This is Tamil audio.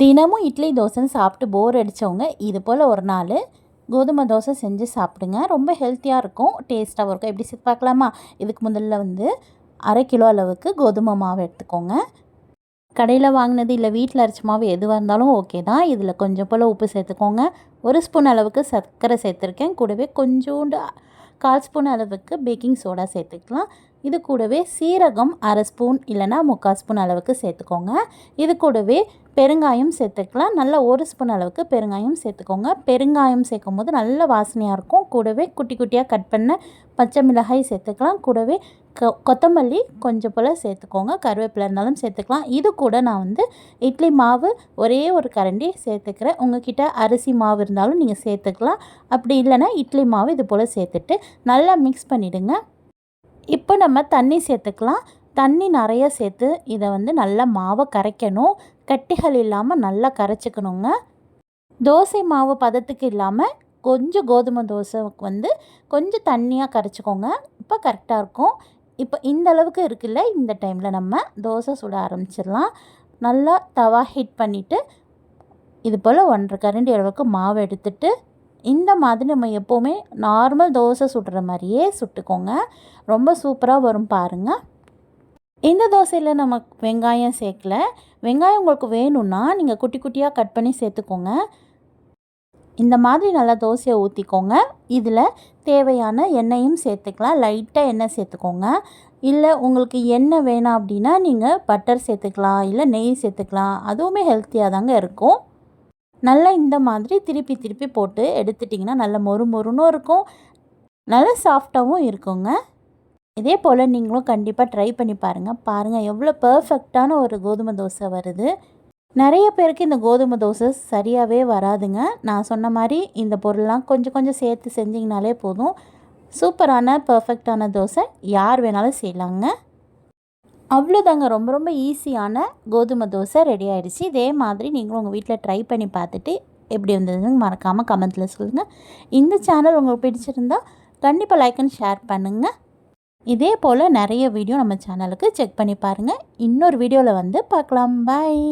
தினமும் இட்லி தோசைன்னு சாப்பிட்டு போர் அடித்தவங்க இது போல் ஒரு நாள் கோதுமை தோசை செஞ்சு சாப்பிடுங்க. ரொம்ப ஹெல்த்தியாக இருக்கும் டேஸ்ட்டாகவும் இருக்கும். எப்படி சேர்த்து பார்க்கலாமா? இதுக்கு முதல்ல வந்து அரை கிலோ அளவுக்கு கோதுமை மாவு எடுத்துக்கோங்க. கடையில் வாங்கினது இல்லை வீட்டில் அரைச்ச மாவு எதுவாக இருந்தாலும் ஓகே தான். இதில் கொஞ்சம் போல் உப்பு சேர்த்துக்கோங்க. ஒரு ஸ்பூன் அளவுக்கு சர்க்கரை சேர்த்துருக்கேன். கூடவே கொஞ்சோண்டு கால் ஸ்பூன் அளவுக்கு பேக்கிங் சோடா சேர்த்துக்கலாம். இது கூடவே சீரகம் அரை ஸ்பூன் இல்லைனா முக்கால் ஸ்பூன் அளவுக்கு சேர்த்துக்கோங்க. இது கூடவே பெருங்காயம் சேர்த்துக்கலாம். நல்லா ஒரு ஸ்பூன் அளவுக்கு பெருங்காயம் சேர்த்துக்கோங்க. பெருங்காயம் சேர்க்கும் போது நல்ல வாசனையாக இருக்கும். கூடவே குட்டி குட்டியாக கட் பண்ண பச்சை மிளகாய் சேர்த்துக்கலாம். கூடவே கொ கொத்தமல்லி கொஞ்சம் போல் சேர்த்துக்கோங்க. கருவேப்பிலை இருந்தாலும் சேர்த்துக்கலாம். இது கூட நான் வந்து இட்லி மாவு ஒரே ஒரு கரண்டி சேர்த்துக்கிறேன். உங்ககிட்ட அரிசி மாவு இருந்தாலும் நீங்கள் சேர்த்துக்கலாம். அப்படி இல்லைன்னா இட்லி மாவு இது போல் சேர்த்துட்டு நல்லா மிக்ஸ் பண்ணிவிடுங்க இப்போ நம்ம தண்ணி சேர்த்துக்கலாம். தண்ணி நிறைய சேர்த்து இதை வந்து நல்லா மாவை கரைக்கணும். கட்டிகள் இல்லாமல் நல்லா கரைச்சிக்கணுங்க. தோசை மாவு பதத்துக்கு இல்லாமல் கொஞ்சம் கோதுமை தோசைக்கு வந்து கொஞ்சம் தண்ணியாக கரைச்சிக்கோங்க. இப்போ கரெக்டாக இருக்கும். இப்போ இந்த அளவுக்கு இருக்குல்ல இந்த டைமில் நம்ம தோசை சுட ஆரம்பிச்சிடலாம். நல்லா தவா ஹீட் பண்ணிவிட்டு இது போல் ஒன்றரை கரண்டி அளவுக்கு மாவு எடுத்துட்டு இந்த மாதிரி நம்ம எப்போவுமே நார்மல் தோசை சுடுற மாதிரியே சுட்டுக்கோங்க. ரொம்ப சூப்பராக வரும் பாருங்கள் இந்த தோசையில் நம்ம வெங்காயம் சேர்க்கல. வெங்காயம் உங்களுக்கு வேணும்னா நீங்கள் குட்டி குட்டியாக கட் பண்ணி சேர்த்துக்கோங்க. இந்த மாதிரி நல்லா தோசையை ஊற்றிக்கோங்க இதில் தேவையான எண்ணெயும் சேர்த்துக்கலாம். லைட்டாக எண்ணெய் சேர்த்துக்கோங்க. இல்லை உங்களுக்கு எண்ணெய் வேணாம் அப்படின்னா நீங்கள் பட்டர் சேர்த்துக்கலாம். இல்லை நெய் சேர்த்துக்கலாம். அதுவுமே ஹெல்த்தியாக தாங்க இருக்கும். நல்லா இந்த மாதிரி திருப்பி திருப்பி போட்டு எடுத்துட்டிங்கன்னா நல்ல மொறு மொறுனும் இருக்கும். நல்ல சாஃப்டாகவும் இருக்குங்க. இதே போல் நீங்களும் கண்டிப்பாக ட்ரை பண்ணி பாருங்கள் பாருங்கள் எவ்வளோ பர்ஃபெக்டான ஒரு கோதுமை தோசை வருது. நிறைய பேருக்கு இந்த கோதுமை தோசை சரியாகவே வராதுங்க. நான் சொன்ன மாதிரி இந்த பொருள்லாம் கொஞ்சம் கொஞ்சம் சேர்த்து செஞ்சிங்கனாலே போதும். சூப்பரான பர்ஃபெக்டான தோசை யார் வேணாலும் செய்யலாங்க. அவ்வளோதாங்க. ரொம்ப ரொம்ப ஈஸியான கோதுமை தோசை ரெடி ஆகிடுச்சு இதே மாதிரி நீங்களும் உங்கள் வீட்டில் ட்ரை பண்ணி பார்த்துட்டு எப்படி வந்ததுன்னு மறக்காமல் கமெண்ட்டில் சொல்லுங்கள் இந்த சேனல் உங்களுக்கு பிடிச்சிருந்தா கண்டிப்பாக லைக் அண்ட் ஷேர் பண்ணுங்கள் இதே போல் நிறைய வீடியோ நம்ம சேனலுக்கு செக் பண்ணி பாருங்கள் இன்னொரு வீடியோவில் வந்து பார்க்கலாம். பாய்